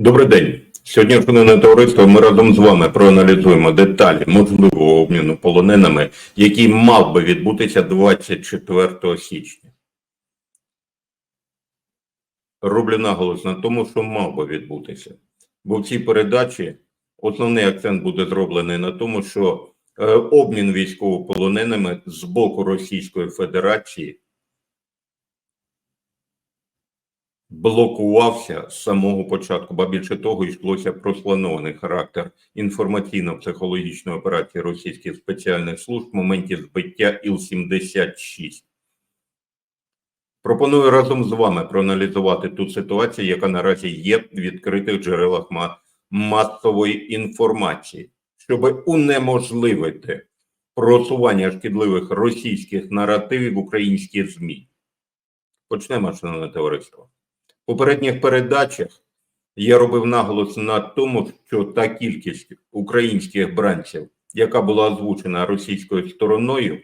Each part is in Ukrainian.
Добрий день. Сьогодні, шановне товариство, ми разом з вами проаналізуємо деталі можливого обміну полоненими, який мав би відбутися 24 січня. Роблю наголос на тому, що мав би відбутися. Бо в цій передачі основний акцент буде зроблений на тому, що е, обмін військовополоненими з боку Російської Федерації блокувався з самого початку, ба більше того, йшлося про спланований характер інформаційно-психологічної операції російських спеціальних служб в моменті збиття Іл-76. Пропоную разом з вами проаналізувати ту ситуацію, яка наразі є в відкритих джерелах масової інформації, щоб унеможливити просування шкідливих російських наративів в українські ЗМІ. Почнемо, шановне товариство. Попередніх передачах я робив наголос на тому, що та кількість українських бранців, яка була озвучена російською стороною,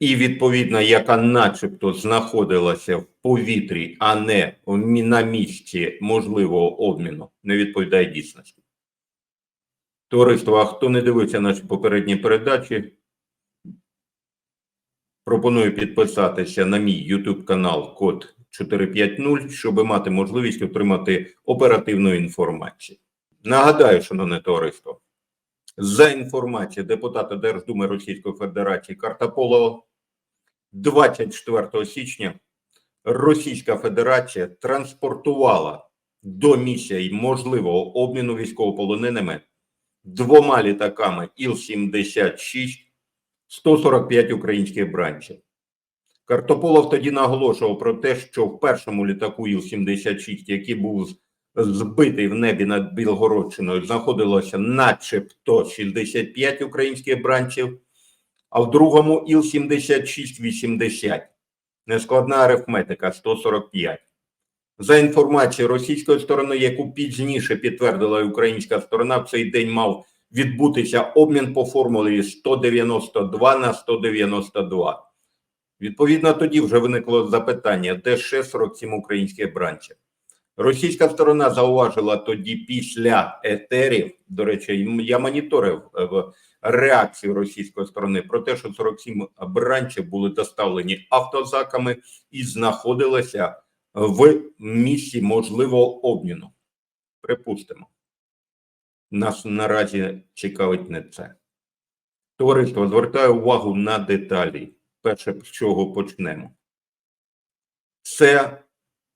і відповідно, яка начебто знаходилася в повітрі, а не на місці можливого обміну, не відповідає дійсності. Товариство, а хто не дивився наші попередні передачі, пропоную підписатися на мій YouTube канал Код 450, щоб мати можливість отримати оперативну інформацію. Нагадаю, шановне товариство, за інформацією депутата Держдуми Російської Федерації Картаполова, 24 січня Російська Федерація транспортувала до місця можливого обміну військовополоненими двома літаками Іл-76 145 українських бранців. Картополов тоді наголошував про те, що в першому літаку Іл-76, який був збитий в небі над Білгородщиною, знаходилося начебто 65 українських бранців, а в другому Іл-76-80. Нескладна арифметика 145. За інформацією російської сторони, яку пізніше підтвердила українська сторона, в цей день мав відбутися обмін по формулі 192 на 192. Відповідно, тоді вже виникло запитання, де ще 47 українських бранців. Російська сторона зауважила тоді після етерів. До речі, я моніторив е, реакцію російської сторони про те, що 47 бранців були доставлені автозаками і знаходилися в місці можливого обміну. Припустимо. Нас наразі цікавить не це. Товариство, звертаю увагу на деталі. Перше, з чого почнемо. Це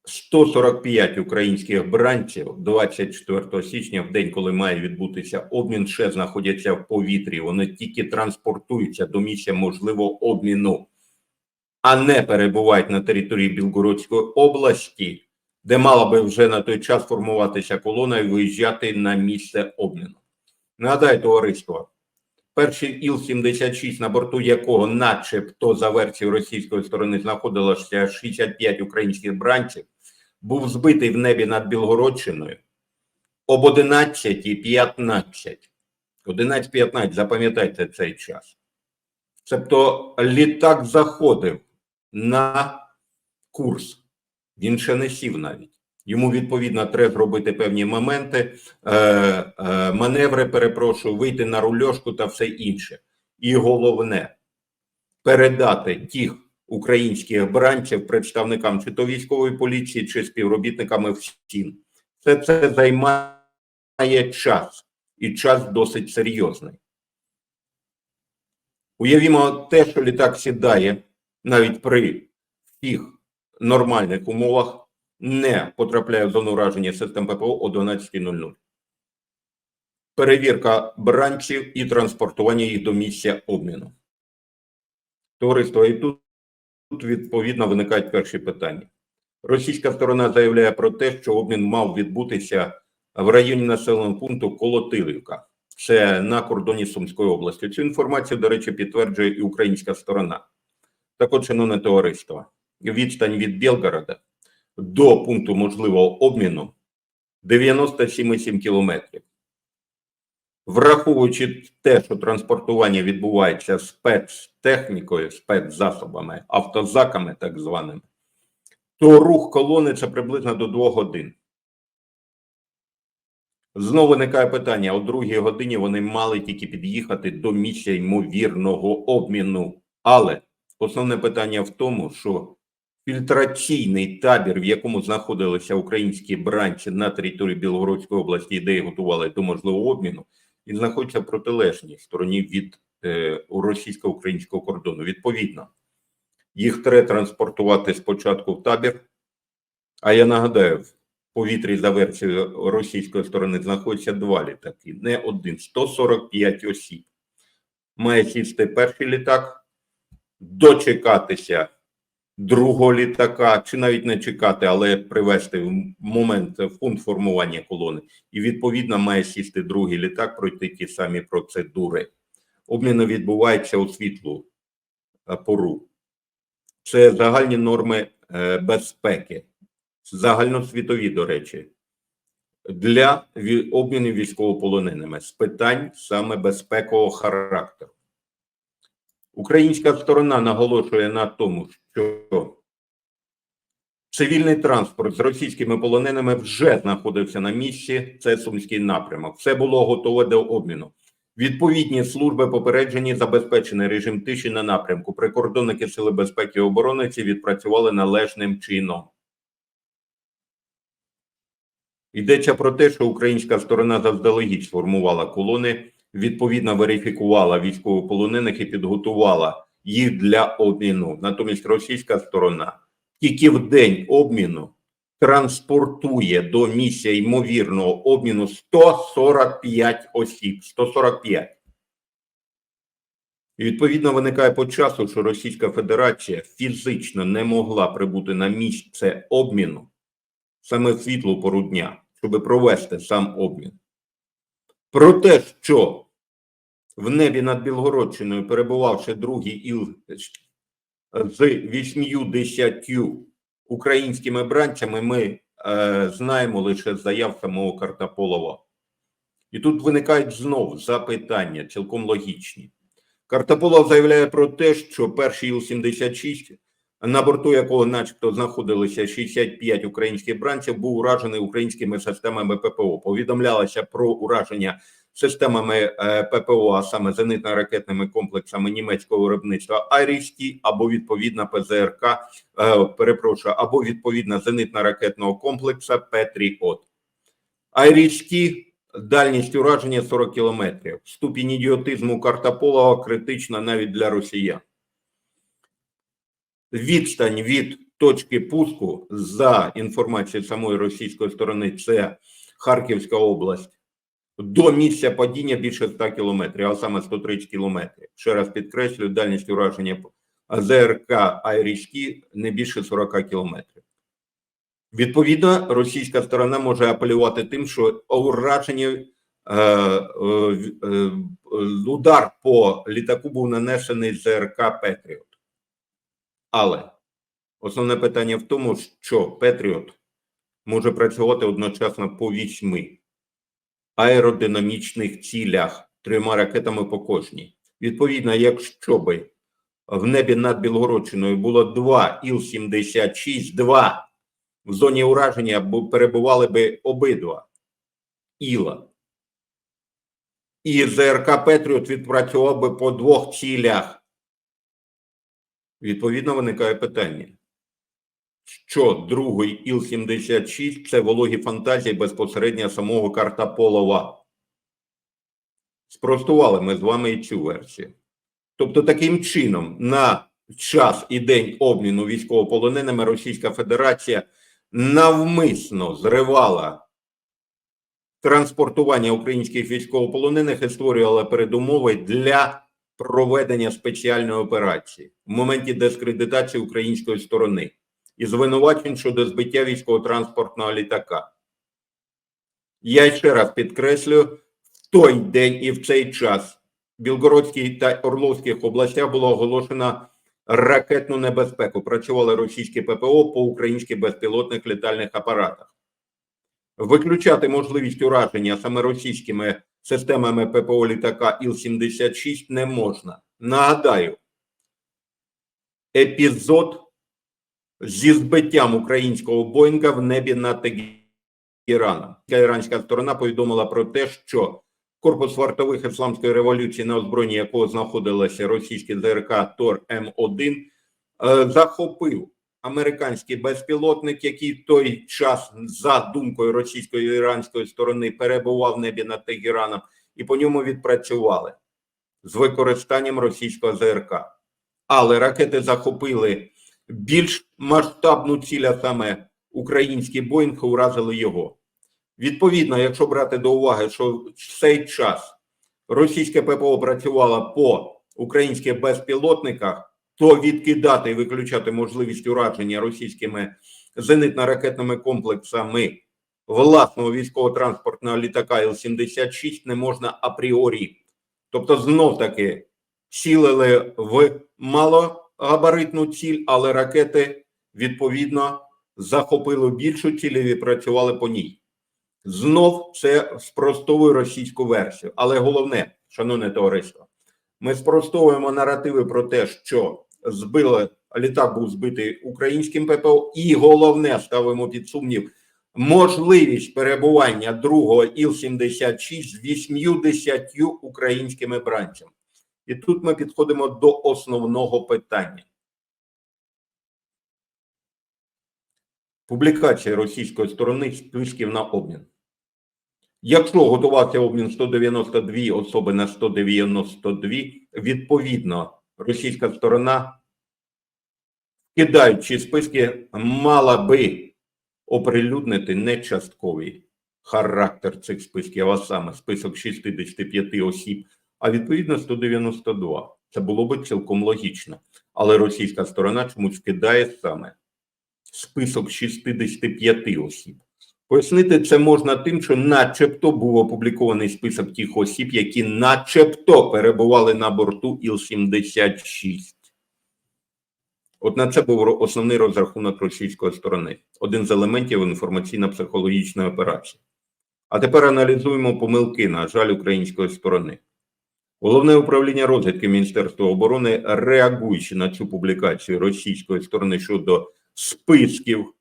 145 українських бранців 24 січня, в день, коли має відбутися обмін, ще знаходяться в повітрі. Вони тільки транспортуються до місця можливого обміну, а не перебувають на території Білгородської області, де мала би вже на той час формуватися колона і виїжджати на місце обміну. Нагадаю, товариство, перший Іл-76, на борту якого, начебто, за версією російської сторони, знаходилося 65 українських бранців, був збитий в небі над Білгородщиною об 11.15. 11.15, запам'ятайте цей час. Тобто літак заходив на курс. Він ще не сів навіть. Йому відповідно треба зробити певні моменти, е, е, маневри, перепрошую, вийти на рульошку та все інше. І головне передати тих українських бранців представникам чи то військової поліції, чи співробітниками ФСІН. Це, це займає час, і час досить серйозний. Уявімо те, що літак сідає навіть при всіх нормальних умовах не потрапляє в зону ураження систем ППО о 12.00. Перевірка бранчів і транспортування їх до місця обміну. Товариство, і тут, тут відповідно виникають перші питання. Російська сторона заявляє про те, що обмін мав відбутися в районі населеного пункту Колотилівка. Це на кордоні Сумської області. Цю інформацію, до речі, підтверджує і українська сторона. Так от, шановне товариство, відстань від Білгорода до пункту можливого обміну 97,7 кілометрів. Враховуючи те, що транспортування відбувається спецтехнікою, спецзасобами, автозаками, так званими, то рух колони це приблизно до 2 годин. Знову виникає питання: о другій годині вони мали тільки під'їхати до місця ймовірного обміну. Але основне питання в тому, що фільтраційний табір, в якому знаходилися українські бранці на території Білгородської області, де готували до можливого обміну, він знаходиться в протилежній стороні від е, російсько-українського кордону. Відповідно, їх треба транспортувати спочатку в табір. А я нагадаю, в повітрі за версією російської сторони знаходяться два літаки, не один, 145 осіб. Має сісти перший літак, дочекатися другого літака, чи навіть не чекати, але привести в момент в пункт формування колони. І відповідно має сісти другий літак, пройти ті самі процедури. Обміни відбуваються у світлу е, пору. Це загальні норми е, безпеки, загальносвітові, до речі, для обміну військовополоненими з питань саме безпекового характеру. Українська сторона наголошує на тому, що цивільний транспорт з російськими полоненими вже знаходився на місці. Це Сумський напрямок. Все було готове до обміну. Відповідні служби попереджені забезпечений режим тиші на напрямку. Прикордонники Сили безпеки і оборони ці відпрацювали належним чином. Йдеться про те, що українська сторона заздалегідь сформувала колони, відповідно верифікувала військовополонених і підготувала їх для обміну. Натомість російська сторона тільки в день обміну транспортує до місця ймовірного обміну 145 осіб. 145. І відповідно виникає по часу, що Російська Федерація фізично не могла прибути на місце обміну саме в світлу пору дня, щоб провести сам обмін. Про те, що в небі над Білгородщиною перебувавши другий іл з 80 українськими бранцями, ми е, знаємо лише заяв самого Картополова. І тут виникають знов запитання, цілком логічні. Картополов заявляє про те, що перший Іл-76, на борту якого, начебто, знаходилися 65 українських бранців, був уражений українськими системами ППО. Повідомлялося про ураження системами е, ППО, а саме зенитно-ракетними комплексами німецького виробництва Айрісті або відповідна ПЗРК, е, перепрошую, або відповідна зенитно-ракетного комплексу Петріот. Айрісті дальність ураження 40 кілометрів. Ступінь ідіотизму Картополова критична навіть для росіян. Відстань від точки пуску за інформацією самої російської сторони, це Харківська область. До місця падіння більше 100 кілометрів, а саме 130 кілометрів. Ще раз підкреслюю, дальність ураження ЗРК Айрішки не більше 40 кілометрів. Відповідно, російська сторона може апелювати тим, що ураження е, е, е, удар по літаку був нанесений ЗРК Петріот. Але основне питання в тому, що Петріот може працювати одночасно по вісьми аеродинамічних цілях трьома ракетами по кожній. Відповідно, якщо би в небі над Білгородщиною було два Іл-76, два в зоні ураження перебували би обидва Іла. І ЗРК Петріот відпрацював би по двох цілях. Відповідно, виникає питання. Що другий Іл-76 це вологі фантазії безпосередньо самого Картополова. Спростували ми з вами і цю версію. Тобто, таким чином, на час і день обміну військовополоненими Російська Федерація навмисно зривала транспортування українських військовополонених і створювала передумови для проведення спеціальної операції в моменті дискредитації української сторони і звинувачень щодо збиття військово-транспортного літака. Я ще раз підкреслюю, в той день і в цей час в Білгородській та Орловських областях було оголошено ракетну небезпеку. Працювали російські ППО по українських безпілотних літальних апаратах. Виключати можливість ураження саме російськими системами ППО літака Іл-76 не можна. Нагадаю, епізод зі збиттям українського Боїнга в небі над Тегераном. Іранська сторона повідомила про те, що корпус вартових ісламської революції, на озброєнні якого знаходилося російське ЗРК Тор М1, е, захопив американський безпілотник, який в той час, за думкою російської і іранської сторони, перебував в небі над Тегераном, і по ньому відпрацювали з використанням російського ЗРК. Але ракети захопили більш масштабну ціль, а саме український Боїнг, уразили його. Відповідно, якщо брати до уваги, що в цей час російське ППО працювало по українських безпілотниках, то відкидати і виключати можливість ураження російськими зенитно-ракетними комплексами власного військово-транспортного літака Іл-76 не можна апріорі. Тобто, знов таки цілили в малогабаритну ціль, але ракети відповідно захопили більшу ціль і відпрацювали по ній. Знов це спростовує російську версію. Але головне, шановне товариство, ми спростовуємо наративи про те, що збили літак був збитий українським ППО, і головне ставимо під сумнів можливість перебування другого Іл-76 з 80 українськими бранцями. І тут ми підходимо до основного питання. Публікація російської сторони списків на обмін. Якщо готувався обмін 192 особи на 192, відповідно, російська сторона, кидаючи списки, мала би оприлюднити не частковий характер цих списків, а саме список 65 осіб, а відповідно 192. Це було би цілком логічно. Але російська сторона чомусь кидає саме список 65 осіб. Пояснити це можна тим, що начебто був опублікований список тих осіб, які начебто перебували на борту Іл-76. От на це був основний розрахунок російської сторони, один з елементів інформаційно-психологічної операції. А тепер аналізуємо помилки, на жаль, української сторони. Головне управління розвідки Міністерства оборони, реагуючи на цю публікацію російської сторони щодо списків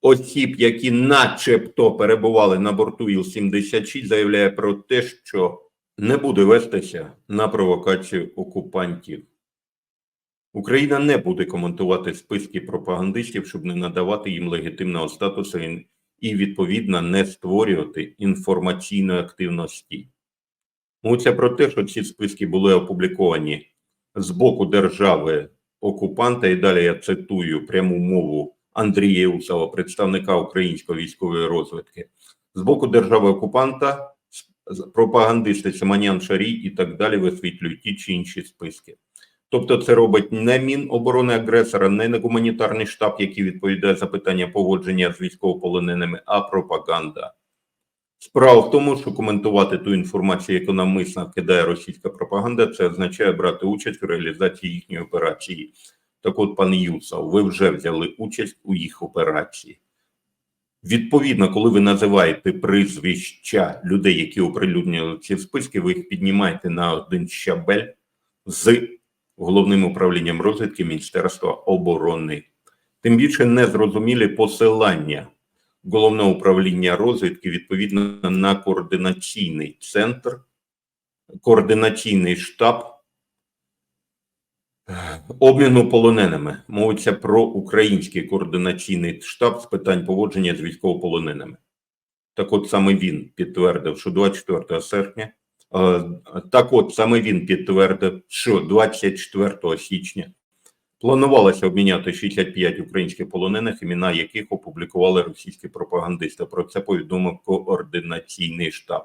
осіб, які начебто перебували на борту Іл-76, заявляє про те, що не буде вестися на провокацію окупантів. Україна не буде коментувати списки пропагандистів, щоб не надавати їм легітимного статусу і, відповідно, не створювати інформаційної активності. Мовиться про те, що ці списки були опубліковані з боку держави окупанта, і далі я цитую пряму мову Андрія Єусова, представника української військової розвідки, з боку держави окупанта, пропагандисти Семанян Шарій і так далі висвітлюють ті чи інші списки. Тобто, це робить не Міноборони агресора, не не гуманітарний штаб, який відповідає за питання поводження з військовополоненими, а пропаганда. Справа в тому, що коментувати ту інформацію, яку навмисно кидає російська пропаганда, це означає брати участь у реалізації їхньої операції. Так от, пане Юсов, ви вже взяли участь у їх операції. Відповідно, коли ви називаєте прізвища людей, які оприлюднювали ці списки, ви їх піднімаєте на один щабель з головним управлінням розвідки Міністерства оборони. Тим більше незрозумілі посилання головного управління розвідки відповідно на координаційний центр, координаційний штаб обміну полоненими. Мовиться про український координаційний штаб з питань поводження з військовополоненими. Так от саме він підтвердив, що 24 серпня. е, Так от саме він підтвердив, що 24 січня планувалося обміняти 65 українських полонених, імена яких опублікували російські пропагандисти. Про це повідомив координаційний штаб.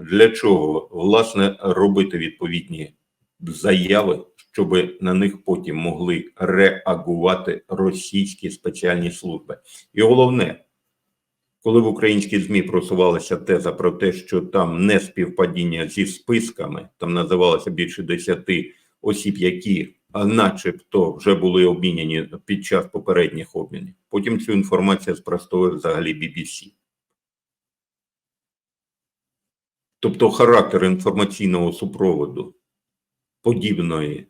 Для чого власне робити відповідні заяви, щоб на них потім могли реагувати російські спеціальні служби? І головне, коли в українській змі просувалася теза про те, що там не співпадіння зі списками, там називалося більше десяти осіб, які начебто вже були обміняні під час попередніх обмінів. Потім цю інформацію спростовує взагалі BBC. Тобто характер інформаційного супроводу подібної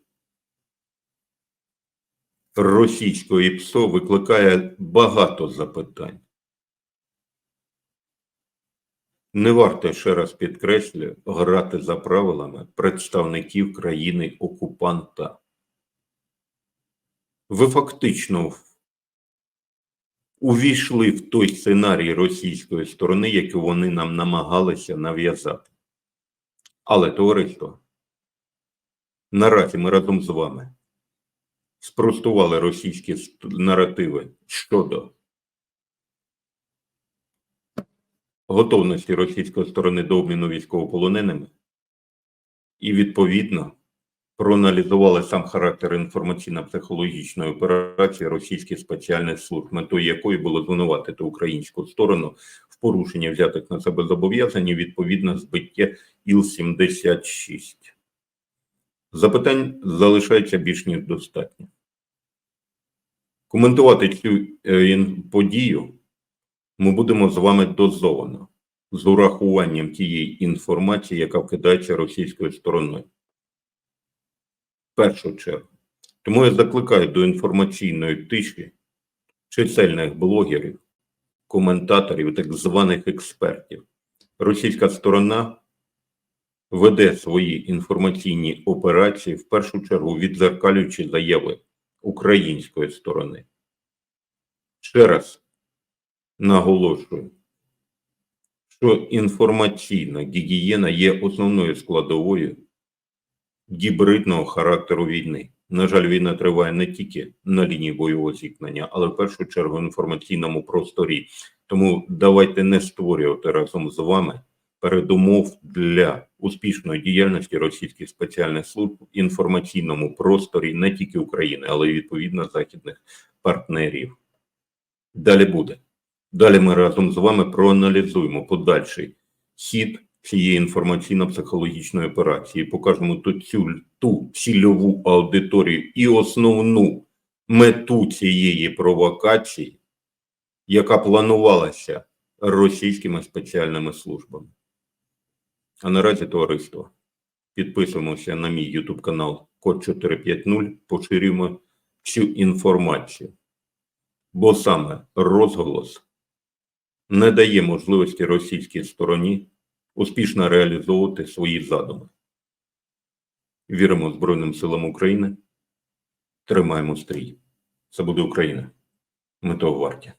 російської ПСО викликає багато запитань. Не варто ще раз підкреслюю грати за правилами представників країни окупанта. Ви фактично увійшли в той сценарій російської сторони, який вони нам намагалися нав'язати. Але товариство, наразі ми разом з вами спростували російські наративи щодо готовності російської сторони до обміну військовополоненими і відповідно проаналізували сам характер інформаційно-психологічної операції російських спеціальних служб, метою якої було звинуватити українську сторону в порушенні взятих на себе зобов'язань і відповідно збиття Іл-76. Запитань залишається більш ніж достатньо. Коментувати цю е, подію ми будемо з вами дозовано, з урахуванням тієї інформації, яка вкидається російською стороною. Першу чергу. Тому я закликаю до інформаційної тиші чисельних блогерів, коментаторів, так званих експертів. Російська сторона веде свої інформаційні операції в першу чергу відзеркалюючи заяви української сторони. Ще раз наголошую, що інформаційна гігієна є основною складовою гібридного характеру війни. На жаль, війна триває не тільки на лінії бойового зіткнення, але в першу чергу в інформаційному просторі. Тому давайте не створювати разом з вами передумов для успішної діяльності російських спеціальних служб в інформаційному просторі не тільки України, але й відповідно західних партнерів. Далі буде. Далі ми разом з вами проаналізуємо подальший хід цієї інформаційно-психологічної операції, покажемо ту, цю, ту цільову аудиторію і основну мету цієї провокації, яка планувалася російськими спеціальними службами. А наразі товариство. Підписуємося на мій YouTube канал Код 450, поширюємо цю інформацію. Бо саме розголос не дає можливості російській стороні успішно реалізовувати свої задуми. Віримо Збройним силам України. Тримаємо стрій. Це буде Україна. Ми того варті.